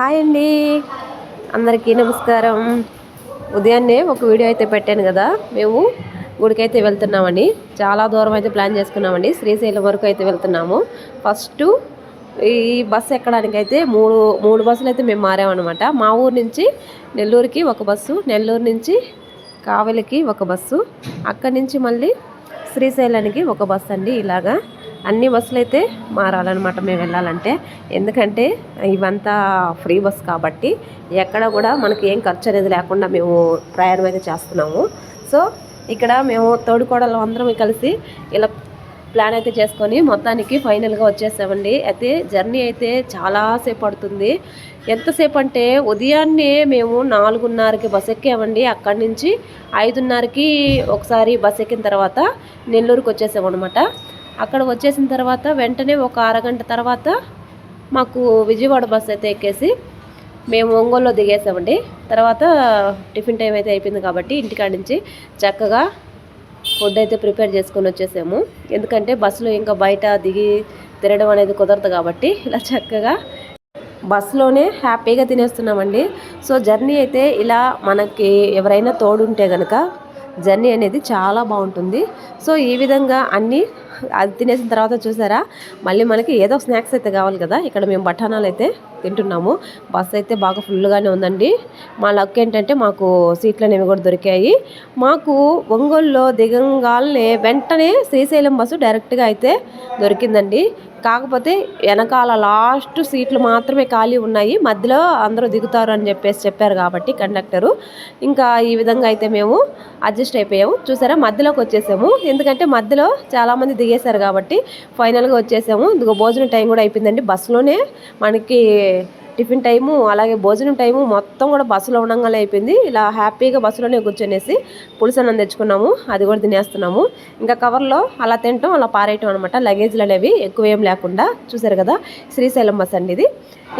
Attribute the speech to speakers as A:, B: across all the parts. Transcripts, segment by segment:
A: Hi అండి. అందరికీ నమస్కారం. ఉదయాన్నే ఒక వీడియో అయితే పెట్టాను కదా. మేము గుడికి అయితే వెళ్తున్నామండి. చాలా దూరం అయితే ప్లాన్ చేసుకున్నామండి. శ్రీశైలం వరకు అయితే వెళ్తున్నాము. ఫస్ట్ ఈ బస్సు ఎక్కడానికి అయితే మూడు మూడు బస్సులు అయితే మేము మారామన్నమాట. మా ఊరు నుంచి నెల్లూరుకి ఒక బస్సు నెల్లూరు నుంచి కావలికి ఒక బస్సు అక్కడి నుంచి మళ్ళీ శ్రీశైలానికి ఒక బస్సు అండి ఇలాగా. అన్ని బస్సులు అయితే మారాలన్నమాట మేము వెళ్ళాలంటే. ఎందుకంటే ఇవంతా ఫ్రీ బస్ కాబట్టి ఎక్కడ కూడా మనకి ఏం ఖర్చు అనేది లేకుండా మేము ప్రయాణం అయితే చేస్తున్నాము. సో ఇక్కడ మేము తోడుకోడలు అందరం కలిసి ఇలా ప్లాన్ అయితే చేసుకొని మొత్తానికి ఫైనల్గా వచ్చేసామండి. అయితే జర్నీ అయితే చాలాసేపు పడుతుంది. ఎంతసేపు అంటే ఉదయాన్నే మేము నాలుగున్నరకి బస్ ఎక్కామండి. అక్కడి నుంచి ఐదున్నరకి ఒకసారి బస్ ఎక్కిన తర్వాత నెల్లూరుకి వచ్చేసామన్నమాట. అక్కడ వచ్చేసిన తర్వాత వెంటనే ఒక అరగంట తర్వాత మాకు విజయవాడ బస్ అయితే ఎక్కేసి మేము ఒంగోలులో దిగేసామండి. తర్వాత టిఫిన్ టైం అయితే అయిపోయింది కాబట్టి ఇంటికాడ నుంచి చక్కగా ఫుడ్ అయితే ప్రిపేర్ చేసుకొని వచ్చేసాము. ఎందుకంటే బస్సులో ఇంకా బయట దిగి తిరగడం అనేది కుదరదు కాబట్టి ఇలా చక్కగా బస్సులోనే హ్యాపీగా తినేస్తున్నామండి. సో జర్నీ అయితే ఇలా మనకి ఎవరైనా తోడుంటే కనుక జర్నీ అనేది చాలా బాగుంటుంది. సో ఈ విధంగా అన్నీ అది తినేసిన తర్వాత చూసారా? మళ్ళీ మనకి ఏదో స్నాక్స్ అయితే కావాలి కదా? ఇక్కడ మేము బఠానాలు అయితే తింటున్నాము. బస్ అయితే బాగా ఫుల్గానే ఉందండి. మా లక్ ఏంటంటే మాకు సీట్లు అనేవి కూడా దొరికాయి. మాకు ఒంగోలులో దిగంగానే వెంటనే శ్రీశైలం బస్సు డైరెక్ట్గా అయితే దొరికిందండి. కాకపోతే వెనకాల లాస్ట్ సీట్లు మాత్రమే ఖాళీ ఉన్నాయి. మధ్యలో అందరూ దిగుతారు అని చెప్పేసి చెప్పారు కాబట్టి కండక్టరు. ఇంకా ఈ విధంగా అయితే మేము అడ్జస్ట్ అయిపోయాము. చూసారా? మధ్యలోకి వచ్చేసాము. ఎందుకంటే మధ్యలో చాలామంది దిగేశారు కాబట్టి ఫైనల్గా వచ్చేసాము. ఇదిగో భోజనం టైం కూడా అయిపోయిందండి. బస్సులోనే మనకి టిఫిన్ టైము అలాగే భోజనం టైము మొత్తం కూడా బస్సులో ఉండగానే అయిపోయింది. ఇలా హ్యాపీగా బస్సులోనే కూర్చొనేసి పులుసన్నం తెచ్చుకున్నాము. అది కూడా తినేస్తున్నాము. ఇంకా కవర్లో అలా తినటం అలా పారేయటం అనమాట లగేజ్లు అనేవి ఎక్కువ ఏం లేకుండా చూసారు కదా శ్రీశైలం బస్ అండి ఇది.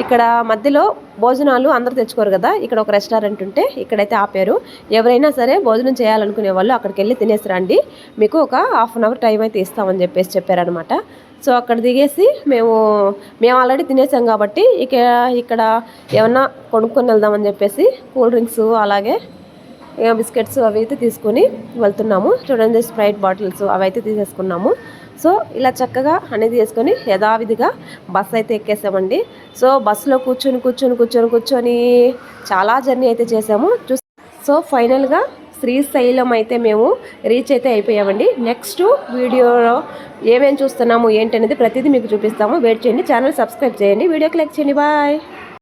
A: ఇక్కడ మధ్యలో భోజనాలు అందరూ తెచ్చుకోరు కదా ఇక్కడ ఒక రెస్టారెంట్ ఉంటే ఇక్కడైతే ఆపారు. ఎవరైనా సరే భోజనం చేయాలనుకునే వాళ్ళు అక్కడికి వెళ్ళి తినేసి రండి. మీకు ఒక హాఫ్ అన్ అవర్ టైం అయితే ఇస్తామని చెప్పేసి చెప్పారనమాట సో అక్కడ దిగేసి మేము మేము ఆల్రెడీ తినేసాం కాబట్టి ఇక ఇక్కడ ఏమన్నా కొనుక్కొని వెళ్దామని చెప్పేసి కూల్ డ్రింక్స్ అలాగే బిస్కెట్స్ అవి అయితే తీసుకొని వెళ్తున్నాము. చూడండి స్ప్రైట్ బాటిల్స్ అవి అయితే తీసేసుకున్నాము. సో ఇలా చక్కగా అనేది వేసుకొని యథావిధిగా బస్సు అయితే ఎక్కేసామండి. సో బస్సులో కూర్చొని కూర్చొని కూర్చొని కూర్చొని చాలా జర్నీ అయితే చేసాము. చూ సో ఫైనల్గా శ్రీశైలం అయితే మేము రీచ్ అయితే అయిపోయామండి. నెక్స్ట్ వీడియోలో ఏమేమి చూస్తున్నాము ఏంటనేది ప్రతిదీ మీకు చూపిస్తాము. వెయిట్ చేయండి ఛానల్ సబ్స్క్రైబ్ చేయండి. వీడియోకి లైక్ చేయండి. బాయ్